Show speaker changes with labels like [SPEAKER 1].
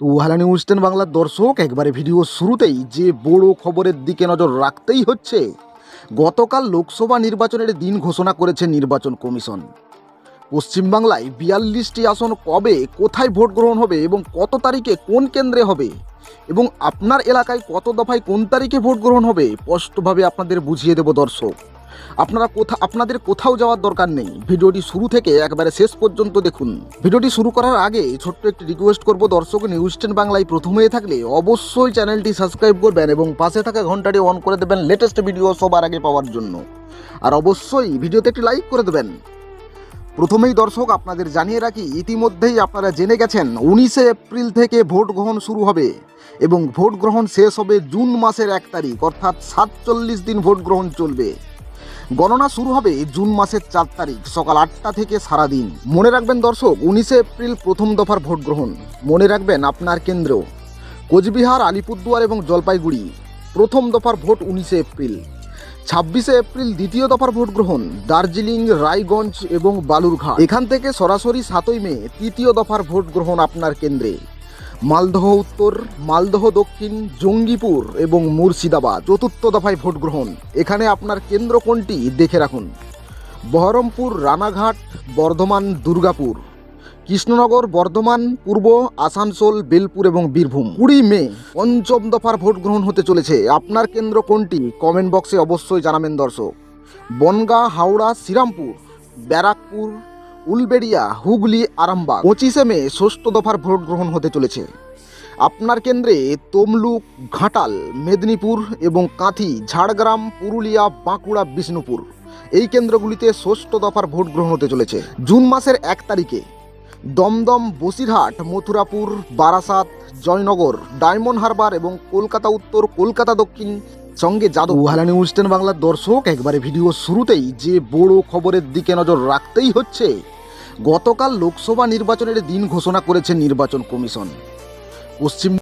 [SPEAKER 1] তো হালা news ten বাংলার দর্শক, একবারে ভিডিও শুরুতেই যে বড় খবরের দিকে নজর রাখতেই হচ্ছে, গতকাল লোকসভা নির্বাচনের দিন ঘোষণা করেছে নির্বাচন কমিশন। পশ্চিমবাংলায় বিয়াল্লিশটি আসন কবে কোথায় ভোট গ্রহণ হবে এবং কত তারিখে কোন কেন্দ্রে হবে এবং আপনার এলাকায় কত দফায় কোন তারিখে ভোট গ্রহণ হবে স্পষ্টভাবে আপনাদের বুঝিয়ে দেব দর্শক। আপনারা কোথা আপনাদের কোথাও যাওয়ার দরকার নেই। ভিডিওটি শুরু থেকে একবারে শেষ পর্যন্ত দেখুন। ভিডিওটি শুরু করার আগে ছোট্ট একটি রিকোয়েস্ট করব, দর্শক নিউজ টেন বাংলায় প্রথম হয়ে থাকলে অবশ্যই চ্যানেলটি সাবস্ক্রাইব করবেন এবং পাশে থাকা ঘন্টাটি অন করে দেবেন লেটেস্ট ভিডিও সবার আগে পাওয়ার জন্য। আর অবশ্যই ভিডিওতে একটি লাইক করে দেবেন। প্রথমেই দর্শক আপনাদের জানিয়ে রাখি, ইতিমধ্যেই আপনারা জেনে গেছেন, উনিশে এপ্রিল থেকে ভোট গ্রহণ শুরু হবে এবং ভোট গ্রহণ শেষ হবে জুন মাসের এক তারিখ, অর্থাৎ সাতচল্লিশ দিন ভোট গ্রহণ চলবে। গণনা শুরু হবে জুন মাসের চার তারিখ, সকাল আটটা থেকে সারাদিন। মনে রাখবেন দর্শক, উনিশে এপ্রিল প্রথম দফার ভোট গ্রহণ। মনে রাখবেন আপনার কেন্দ্র, কোচবিহার, আলিপুরদুয়ার এবং জলপাইগুড়ি। প্রথম দফার ভোট উনিশে এপ্রিল। ছাব্বিশে এপ্রিল দ্বিতীয় দফার ভোট গ্রহণ, দার্জিলিং, রায়গঞ্জ এবং বালুরঘাট। এখান থেকে সরাসরি সাতই মে তৃতীয় দফার ভোট গ্রহণ আপনার কেন্দ্রে। মালদহ উত্তর, মালদহ দক্ষিণ, জঙ্গিপুর এবং মুর্শিদাবাদ চতুর্থ দফায় ভোট গ্রহণ। এখানে আপনার কেন্দ্র কোনটি দেখে রাখুন। বহরমপুর, রানাঘাট, বর্ধমান, দুর্গাপুর। কৃষ্ণনগর, বর্ধমান, পূর্ব, আসানসোল, বেলপুর এবং বীরভূম। কুড়ি মে পঞ্চম দফার ভোট গ্রহণ হতে চলেছে। আপনার কেন্দ্র কোনটি? কমেন্ট বক্সে অবশ্যই জানাবেন দর্শক। বনগাঁ, হাওড়া, শ্রীরামপুর, ব্যারাকপুর উলবেড়িয়া, হুগলি, আরামবাগ। পঁচিশে মে ষষ্ঠ দফার ভোট গ্রহণ হতে চলেছে। আপনার কেন্দ্রে তমলুক, ঘাটাল, মেদিনীপুর এবং কাঁথি, ঝাড়গ্রাম, পুরুলিয়া, বাঁকুড়া, বিষ্ণুপুর এই কেন্দ্রগুলিতে ষষ্ঠ দফার ভোট গ্রহণ হতে চলেছে। জুন মাসের এক তারিখে দমদম, বসিরহাট, মথুরাপুর, বারাসাত, জয়নগর, ডায়মন্ড হারবার এবং কলকাতা উত্তর, কলকাতা দক্ষিণ সঙ্গে যাদব। নিউজ টেন বাংলার দর্শক, একবারে ভিডিও শুরুতেই যে বড় খবরের দিকে নজর রাখতেই হচ্ছে, গতকাল লোকসভা নির্বাচনের দিন ঘোষণা করেছে নির্বাচন কমিশন। পশ্চিম